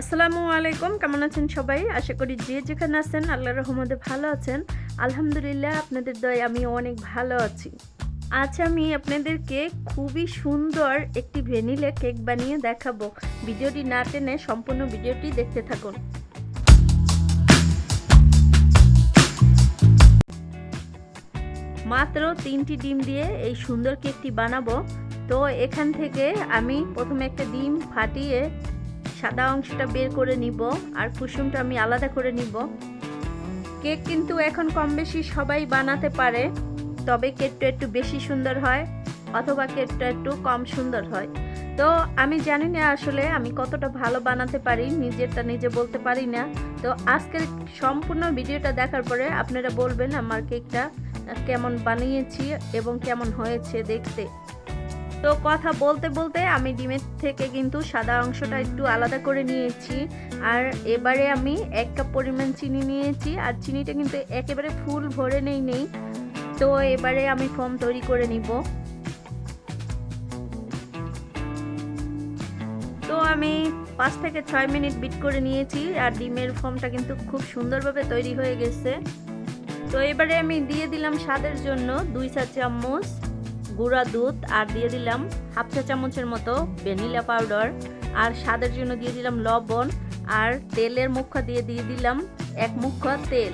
আসসালামু আলাইকুম, কেমন আছেন সবাই? আশা করি যে যেখানে আছেন আল্লাহ রহমতে ভালো আছেন। আলহামদুলিল্লাহ, আপনাদের দয় আমি অনেক ভালো আছি। আজ আমি আপনাদেরকে খুবই সুন্দর একটি ভ্যানিলা কেক বানিয়ে দেখাবো। ভিডিওটি না টেনে সম্পূর্ণ ভিডিওটি দেখতে থাকুন। মাত্র তিনটি ডিম দিয়ে এই সুন্দর কেকটি বানাবো। তো এখান থেকে আমি প্রথমে একটা ডিম ফাটিয়ে সাদা অংশটা বের করে নিব আর কুসুমটা আমি আলাদা করে নিব। কেক কিন্তু এখন কম বেশি সবাই বানাতে পারে, তবে কেকটা একটু বেশি সুন্দর হয় অথবা কেকটা একটু কম সুন্দর হয়। তো আমি জানি না আসলে আমি কতটা ভালো বানাতে পারি, নিজেরটা নিজে বলতে পারি না। তো আজকের সম্পূর্ণ ভিডিওটা দেখার পরে আপনারা বলবেন আমার কেকটা কেমন বানিয়েছি এবং কেমন হয়েছে দেখতে। তো কথা বলতে বলতে আমি ডিমের থেকে কিন্তু সাদা অংশটা একটু আলাদা করে নিয়েছি। আর এবারে আমি এক কাপ পরিমাণ চিনি নিয়েছি আর চিনিটা কিন্তু একেবারে ফুল ভরে নেই নেই। তো এবারে আমি ফর্ম তৈরি করে নিব। তো আমি পাঁচ থেকে ছয় মিনিট বিট করে নিয়েছি আর ডিমের ফর্মটা কিন্তু খুব সুন্দরভাবে তৈরি হয়ে গেছে। তো এবারে আমি দিয়ে দিলাম স্বাদের জন্য দুই চা চামচ গুঁড়া দুধ আর দিয়ে দিলাম হাফ চা চামচের মতো ভ্যানিলা পাউডার। আর স্বাদের জন্য দিয়ে দিলাম লবণ। আর তেলের মুখা দিয়ে দিয়ে দিলাম এক মুখা তেল।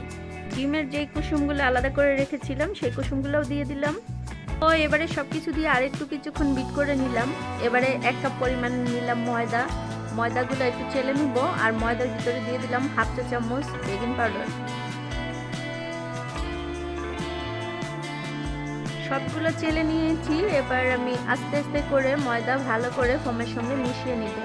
ডিমের যে কুসুমগুলো আলাদা করে রেখেছিলাম, সেই কুসুমগুলোও দিয়ে দিলাম। তো এবারে সব কিছু দিয়ে আরেকটু কিছুক্ষণ বিট করে নিলাম। এবারে এক কাপ পরিমাণ নিলাম ময়দা। ময়দাগুলো একটু চেলে নিব। আর ময়দার ভিতরে দিয়ে দিলাম হাফ চা চামচ বেকিং পাউডার। সবগুলো চেলে নিয়েছি, এবার আমি আস্তে আস্তে করে ময়দা ভালো করে ফোমের সঙ্গে মিশিয়ে নিব।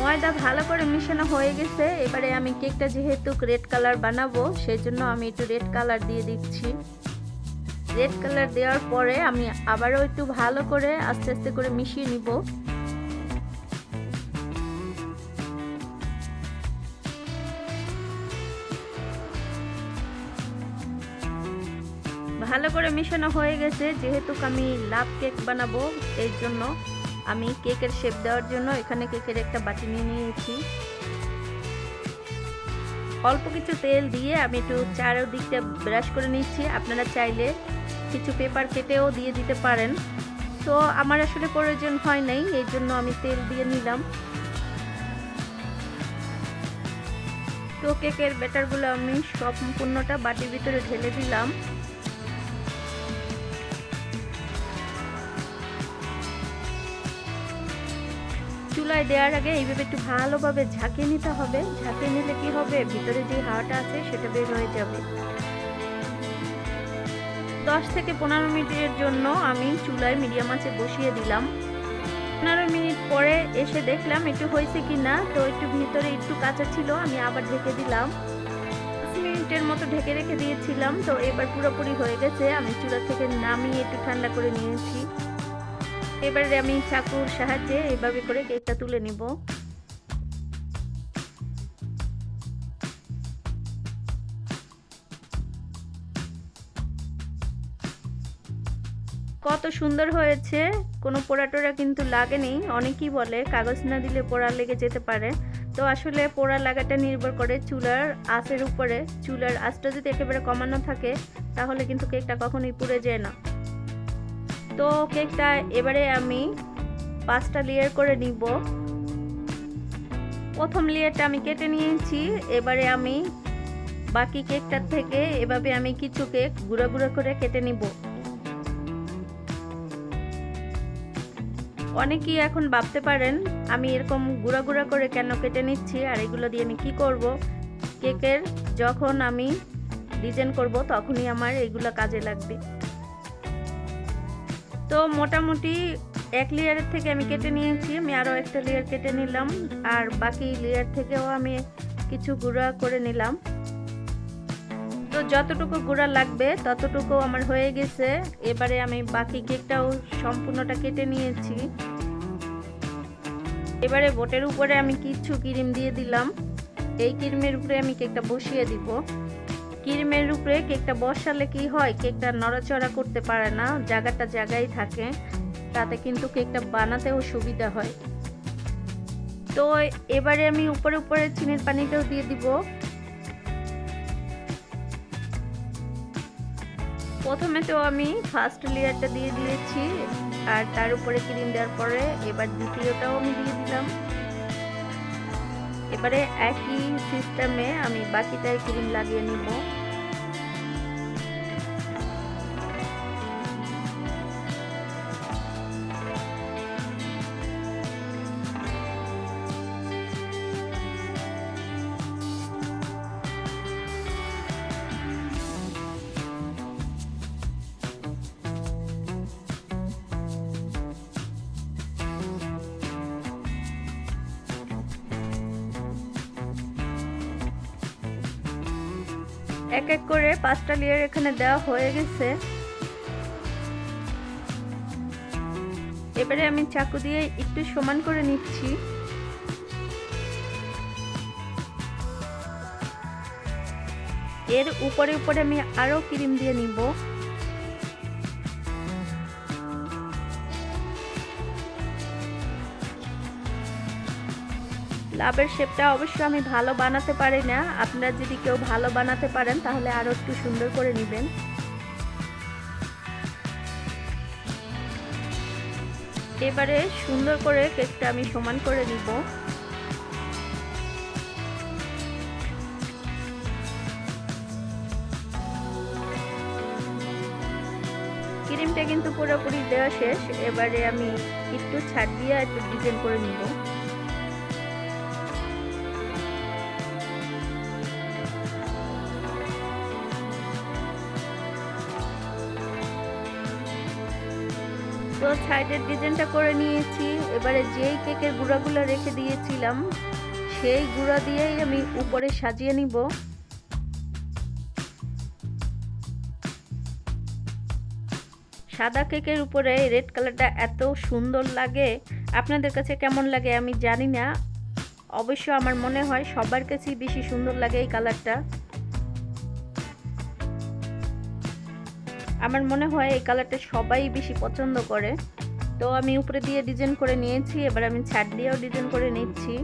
ময়দা ভালো করে মিশানো হয়ে গেছে, এবারে আমি কেকটা যেহেতু রেড কালার বানাবো সেই জন্য আমি একটু রেড কালার দিয়ে দিচ্ছি। রেড কালার দেওয়ার পরে আমি আবারও একটু ভালো করে আস্তে আস্তে করে মিশিয়ে নিব। ভালো করে মেশানো হয়ে গেছে, যেহেতু আমি লাভ কেক বানাবো এই জন্য আমি কেকের শেপ দেওয়ার জন্য এখানে কেকের একটা বাটি নিয়ে নিয়েছি। অল্প কিছু তেল দিয়ে আমি একটু চারদিকটা ব্রাশ করে নিচ্ছি, আপনারা চাইলে কিছু পেপার কেটেও দিয়ে দিতে পারেন। তো আমার আসলে প্রয়োজন হয় নাই এই জন্য আমি তেল দিয়ে নিলাম। তো কেকের ব্যাটারগুলো আমি সম্পূর্ণটা বাটির ভিতরে ঢেলে দিলাম। চুলায় দেওয়ার আগে এইভাবে একটু ভালোভাবে ঝাঁকিয়ে নিতে হবে। ঝাঁকিয়ে নিলে কি হবে? ভিতরে যে হাওয়াটা আছে সেটা বের হয়ে যাবে। দশ থেকে পনেরো মিনিটের জন্য আমি চুলায় মিডিয়াম আঁচে বসিয়ে দিলাম। পনেরো মিনিট পরে এসে দেখলাম একটু হয়েছে কি না তো একটু ভিতরে একটু কাঁচা ছিল, আমি আবার ঢেকে দিলাম। মিনিটের মতো ঢেকে রেখে দিয়েছিলাম, তো এবার পুরোপুরি হয়ে গেছে। আমি চুলা থেকে নামিয়ে একটু ঠান্ডা করে নিয়েছি। এবারে আমি চাকুর সাহায্যে এভাবে করে কেকটা তুলে নিব। কত সুন্দর হয়েছে, কোনো পোড়া টোড়া কিন্তু লাগেনি, অনেকেই বলে কাগজ না দিলে পোড়া লেগে যেতে পারে। তো আসলে পোড়া লাগাটা নির্ভর করে চুলার আঁচের উপরে, চুলার আঁচটা যদি একেবারে কমানো থাকে, তাহলে কিন্তু কেকটা কখনোই পুড়ে যায় না। তো কেকটা এবারে আমি পাঁচটা লেয়ার করে নিব। প্রথম লেয়ারটা আমি কেটে নিয়েছি, এবারে আমি বাকি কেকটার থেকে এভাবে আমি কিছু কেক গুঁড়ো গুঁড়ো করে কেটে নিব। অনেকেই এখন ভাবতে পারেন, আমি এরকম গুঁড়া গুঁড়া করে কেন কেটে নিচ্ছি আর এগুলো দিয়ে আমি কি করব? কেকের যখন আমি ডিজাইন করব, তখনই আমার এগুলো কাজে লাগবে। তো মোটামুটি এক লেয়ারের থেকে আমি কেটে নিয়েছি। আমি আরও একটা লেয়ার কেটে নিলাম। আর বাকি লেয়ার থেকেও আমি কিছু গুঁড়া করে নিলাম। তো যতটুকু গুঁড়া লাগবে ততটুকু আমার হয়ে গেছে। এবারে আমি বাকি কেকটাও সম্পূর্ণটা কেটে নিয়েছি। এবারে বোটের উপরে আমি কিছু ক্রিম দিয়ে দিলাম। এই ক্রিমের উপরে আমি কেকটা বসিয়ে দিব। ক্রিমের উপরে কেকটা বসালে কি হয়? কেকটা নড়াচড়া করতে পারে না, জায়গাটা জায়গায় থাকে। তাতে কিন্তু কেকটা বানাতেও সুবিধা হয়। তো এবারে আমি উপরে উপরে চিনির পানিটাও দিয়ে দিব। প্রথমে তো আমি ফার্স্ট লেয়ারটা দিয়ে দিয়েছি, আর তার উপরে ক্রিম দেওয়ার পরে এবার দ্বিতীয়টাও আমি দিয়ে দিলাম। এবারে একই সিস্টেমে আমি বাকিটায় ক্রিম লাগিয়ে নিব। এক এক করে পাঁচটা লেয়ার এখানে দেওয়া হয়ে গেছে। এবারে আমি চাকু দিয়ে একটু সমান করে নিচ্ছি। এর উপরে উপরে আমি আরও ক্রিম দিয়ে নিব। লাভের শেপটা অবশ্য আমি ভালো বানাতে পারি না। আপনারা যদি কেউ ভালো বানাতে পারেন, তাহলে আরও একটু সুন্দর করে নেবেন। এবারে সুন্দর করে কেকটা আমি সমান করে নিব। ক্রিমটা কিন্তু পুরোপুরি দেওয়া শেষ। এবারে আমি একটু ছাড় দিয়ে একটু ডিজাইন করে নিব। তো সাইডের ডিজাইনটা করে নিয়েছি। এবারে যেই কেকের গুঁড়াগুলো রেখে দিয়েছিলাম, সেই গুঁড়া দিয়েই আমি উপরে সাজিয়ে নিব। সাদা কেকের উপরে রেড কালারটা এত সুন্দর লাগে। আপনাদের কাছে কেমন লাগে আমি জানি না। অবশ্য আমার মনে হয় সবার কাছেই বেশি সুন্দর লাগে এই কালারটা আমার মনে হয় এই কালারটা সবাই বেশি পছন্দ করে। তো আমি উপরে দিয়ে ডিজাইন করে নিয়েছি, এবার আমি ছাদ দিয়েও ডিজাইন করে নিচ্ছি।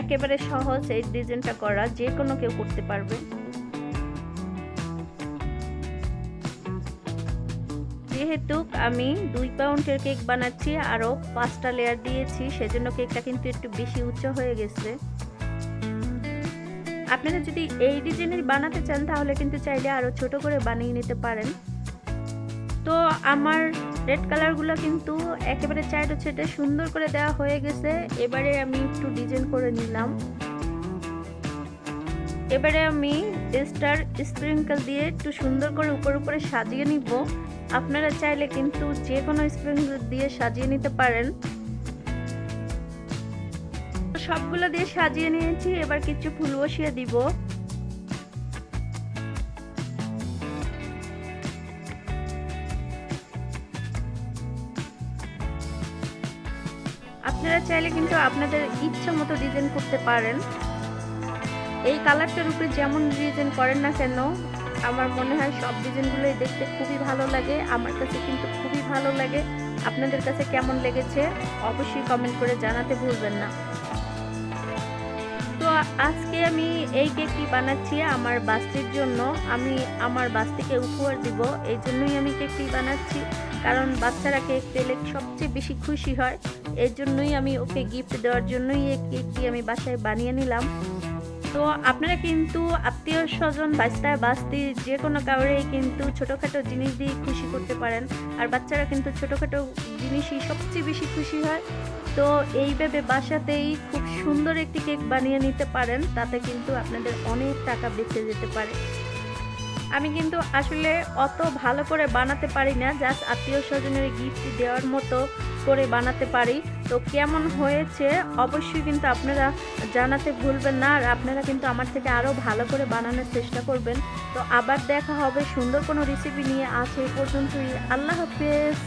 একেবারে সহজ এই ডিজাইনটা করা যে কোনো কেউ করতে পারবে। যেহেতু আমি দুই পাউন্ডের কেক বানাচ্ছি, আরও পাঁচটা লেয়ার দিয়েছি, সেজন্য কেকটা কিন্তু একটু বেশি উচ্চ হয়ে গেছে। আপনারা যদি এই ডিজাইনের বানাতে চান, তাহলে কিন্তু চাইলে আরও ছোট করে বানিয়ে নিতে পারেন। তো আমার রেড কালারগুলো কিন্তু একেবারে চাইটা ছেটে সুন্দর করে দেওয়া হয়ে গেছে। এবারে আমি একটু ডিজাইন করে নিলাম। এবারে আমি স্টার স্প্রিঙ্কল দিয়ে একটু সুন্দর করে উপর উপরে সাজিয়ে নিব। আপনারা চাইলে কিন্তু যে কোনো স্প্রিঙ্কল দিয়ে সাজিয়ে নিতে পারেন। সবগুলো দিয়ে সাজিয়ে নিয়েছি, এবার কিছু ফুল বসিয়ে দিব। আপনারা চাইলে কিন্তু আপনাদের ইচ্ছা মতো ডিজাইন করতে পারেন। এই কালারটার উপরে যেমন ডিজাইন করেন না কেন আমার মনে হয় সব ডিজাইনগুলোই দেখতে খুবই ভালো লাগে। আমার কাছে কিন্তু খুবই ভালো লাগে। আপনাদের কাছে কেমন লেগেছে? অবশ্যই কমেন্ট করে জানাতে ভুলবেন না। তো আজকে আমি এই কেকটি বানাচ্ছি আমার বাস্তির জন্য। আমি আমার বাস্তিকে উপহার দিব, এই জন্যই আমি কেকটি বানাচ্ছি। কারণ বাচ্চারা কেক পেলে সবচেয়ে বেশি খুশি হয়। এর জন্যই আমি ওকে গিফট দেওয়ার জন্যই এই কেকটি আমি বাসায় বানিয়ে নিলাম। তো আপনারা কিন্তু আত্মীয় স্বজন বাস্তায় বাস্তি, যে কোনো কাউরেই কিন্তু ছোটোখাটো জিনিস দিয়ে খুশি করতে পারেন। আর বাচ্চারা কিন্তু ছোটোখাটো জিনিসই সবচেয়ে বেশি খুশি হয়। তো এইভাবে বাসাতেই খুব সুন্দর একটি কেক বানিয়ে নিতে পারেন। তাতে কিন্তু আপনাদের অনেক টাকা বেঁচে যেতে পারে। আমি কিন্তু আসলে অত ভালো করে বানাতে পারি না জাস্ট আত্মীয় স্বজনের গিফট দেওয়ার মতো করে বানাতে পারি। তো কেমন হয়েছে অবশ্যই কিন্তু আপনারা জানাতে ভুলবেন না, আর আপনারা কিন্তু আমার থেকে আরও ভালো করে বানানোর চেষ্টা করবেন। তো আবার দেখা হবে সুন্দর কোনো রেসিপি নিয়ে। আছে এই পর্যন্তই। আল্লাহ হাফেজ।